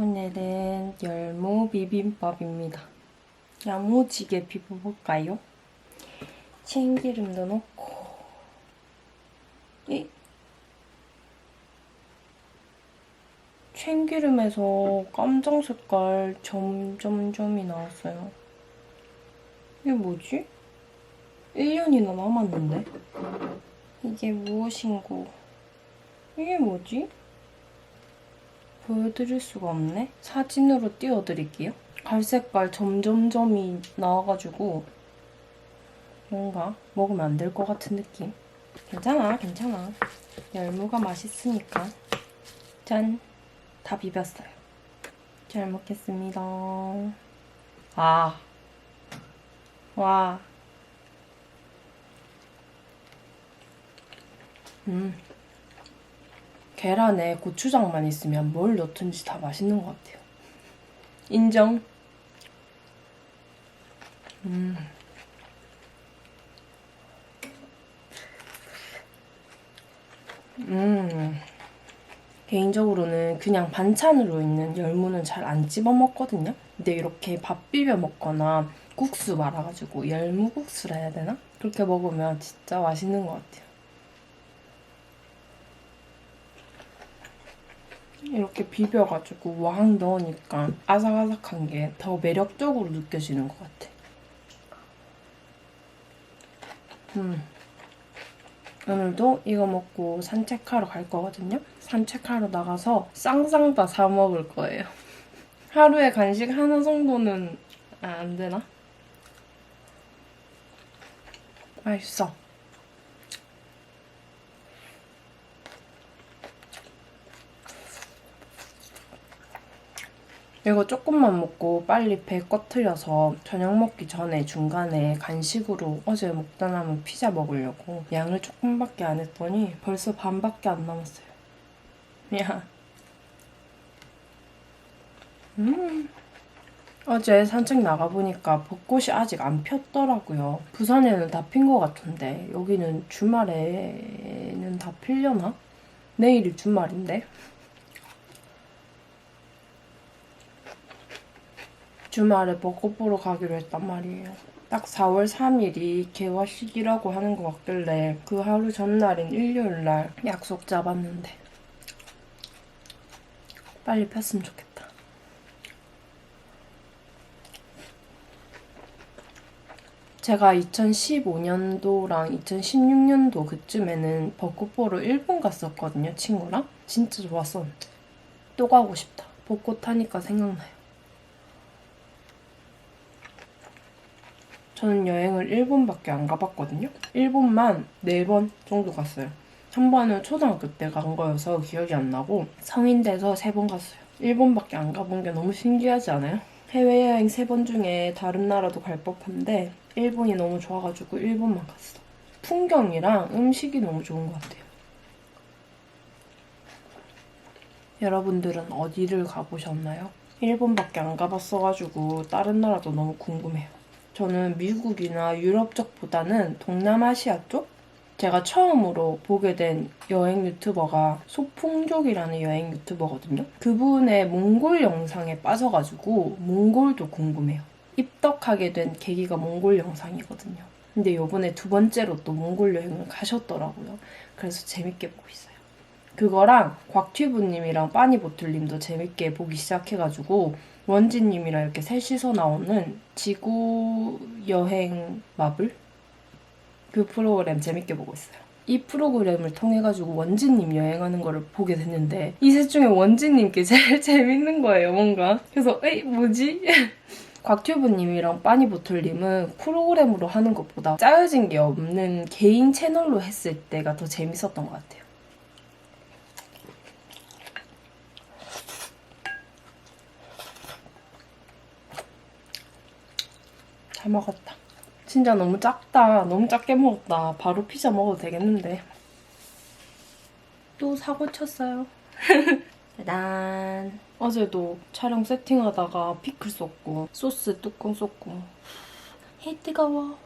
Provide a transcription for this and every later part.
오늘은 열무 비빔밥입니다. 야무지게 비벼볼까요? 참기름도 넣고 이 참기름에서 깜장 색깔 점점점이 나왔어요. 이게 뭐지? 1년이나 남았는데? 이게 무엇인고? 이게 뭐지? 보여드릴 수가 없네? 사진으로 띄워드릴게요. 갈색깔 점점점이 나와가지고 뭔가 먹으면 안 될 것 같은 느낌. 괜찮아, 괜찮아. 열무가 맛있으니까. 짠! 다 비볐어요. 잘 먹겠습니다. 아. 와. 음. 계란에 고추장만 있으면 뭘 넣든지 다 맛있는 것 같아요. 인정. 음. 음. 개인적으로는 그냥 반찬으로 있는 열무는 잘 안 집어 먹거든요. 근데 이렇게 밥 비벼 먹거나 국수 말아가지고 열무국수라 해야 되나? 그렇게 먹으면 진짜 맛있는 것 같아요. 이렇게 비벼가지고 왕 넣으니까 아삭아삭한 게 더 매력적으로 느껴지는 것 같아. 음. 오늘도 이거 먹고 산책하러 갈 거거든요. 산책하러 나가서 쌍쌍 다사 먹을 거예요. 하루에 간식 하나 정도는 아, 안 되나? 맛있어. 이거 조금만 먹고 빨리 배 꺼트려서 저녁 먹기 전에 중간에 간식으로 어제 먹다 남은 피자 먹으려고 양을 조금밖에 안 했더니 벌써 반밖에 안 남았어요. 미안. 음. 어제 산책 나가보니까 벚꽃이 아직 안 폈더라고요. 부산에는 다 핀 것 같은데 여기는 주말에는 다 필려나? 내일이 주말인데. 주말에 벚꽃 보러 가기로 했단 말이에요. 딱 4월 3일이 개화식이라고 하는 것 같길래 그 하루 전날인 일요일 날 약속 잡았는데 빨리 폈으면 좋겠다. 제가 2015년도랑 2016년도 그쯤에는 벚꽃 보러 일본 갔었거든요, 친구랑. 진짜 좋았었는데. 또 가고 싶다. 벚꽃 하니까 생각나요. 저는 여행을 일본밖에 안 가봤거든요. 일본만 네 번 정도 갔어요. 한 번은 초등학교 때 간 거여서 기억이 안 나고 성인 돼서 세 번 갔어요. 일본밖에 안 가본 게 너무 신기하지 않아요? 해외여행 세 번 중에 다른 나라도 갈 법한데 일본이 너무 좋아가지고 일본만 갔어. 풍경이랑 음식이 너무 좋은 것 같아요. 여러분들은 어디를 가보셨나요? 일본밖에 안 가봤어가지고 다른 나라도 너무 궁금해요. 저는 미국이나 유럽 쪽보다는 동남아시아 쪽? 제가 처음으로 보게 된 여행 유튜버가 소풍족이라는 여행 유튜버거든요. 그분의 몽골 영상에 빠져가지고 몽골도 궁금해요. 입덕하게 된 계기가 몽골 영상이거든요. 근데 요번에 두 번째로 또 몽골 여행을 가셨더라고요. 그래서 재밌게 보고 있어요. 그거랑 곽튜브님이랑 빠니보틀님도 재밌게 보기 시작해가지고 원진님이랑 이렇게 셋이서 나오는 지구 여행 마블 그 프로그램 재밌게 보고 있어요. 이 프로그램을 통해 가지고 원진님 여행하는 거를 보게 됐는데 이 셋 중에 원진님께 제일 재밌는 거예요, 뭔가. 그래서 에이 뭐지? 곽튜브님이랑 빠니보틀님은 프로그램으로 하는 것보다 짜여진 게 없는 개인 채널로 했을 때가 더 재밌었던 것 같아요. 잘 먹었다. 진짜 너무 작다. 너무 작게 먹었다. 바로 피자 먹어도 되겠는데. 또 사고 쳤어요. 짜잔. 어제도 촬영 세팅하다가 피클 쏟고 소스 뚜껑 쏟고. 해 뜨거워.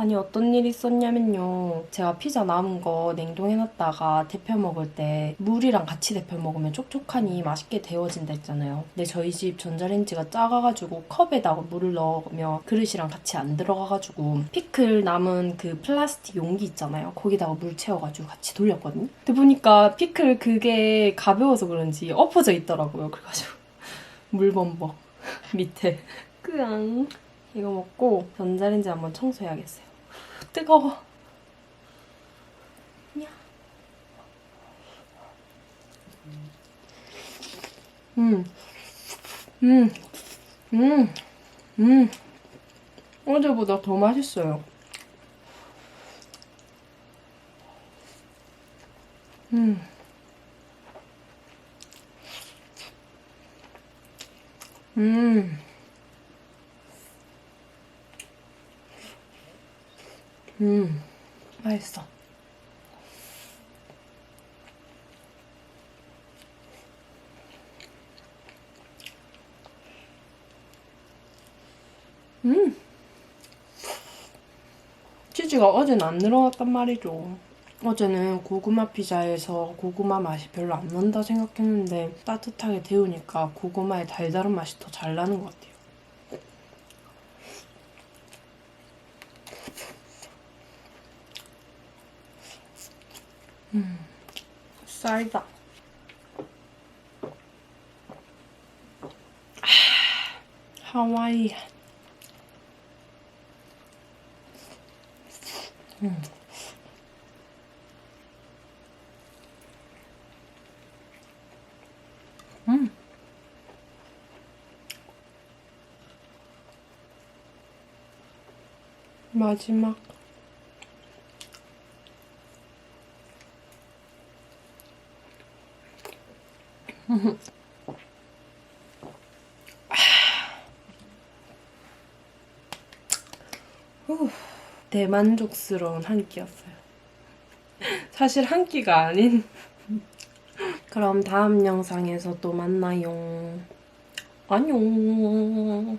아니 어떤 일이 있었냐면요. 제가 피자 남은 거 냉동해놨다가 데펴 먹을 때 물이랑 같이 데펴 먹으면 촉촉하니 맛있게 데워진다 했잖아요. 근데 저희 집 전자레인지가 작아가지고 컵에다가 물을 넣으면 그릇이랑 같이 안 들어가가지고 피클 남은 그 플라스틱 용기 있잖아요. 거기다가 물 채워가지고 같이 돌렸거든요. 근데 보니까 피클 그게 가벼워서 그런지 엎어져 있더라고요. 그래가지고 물범벅 밑에 끄앙 이거 먹고 전자레인지 한번 청소해야겠어요. 뜨거워. 야. 음, 음, 음, 음. 어제보다 더 맛있어요. 음. 음. 음. 맛있어. 음. 치즈가 어제는 안 늘어났단 말이죠. 어제는 고구마 피자에서 고구마 맛이 별로 안 난다 생각했는데 따뜻하게 데우니까 고구마의 달달한 맛이 더 잘 나는 것 같아요. 음, 쌀다. 아, 하와이. 음. 음. 마지막. 대만족스러운 한 끼였어요. 사실 한 끼가 아닌. 그럼 다음 영상에서 또 만나요. 안녕.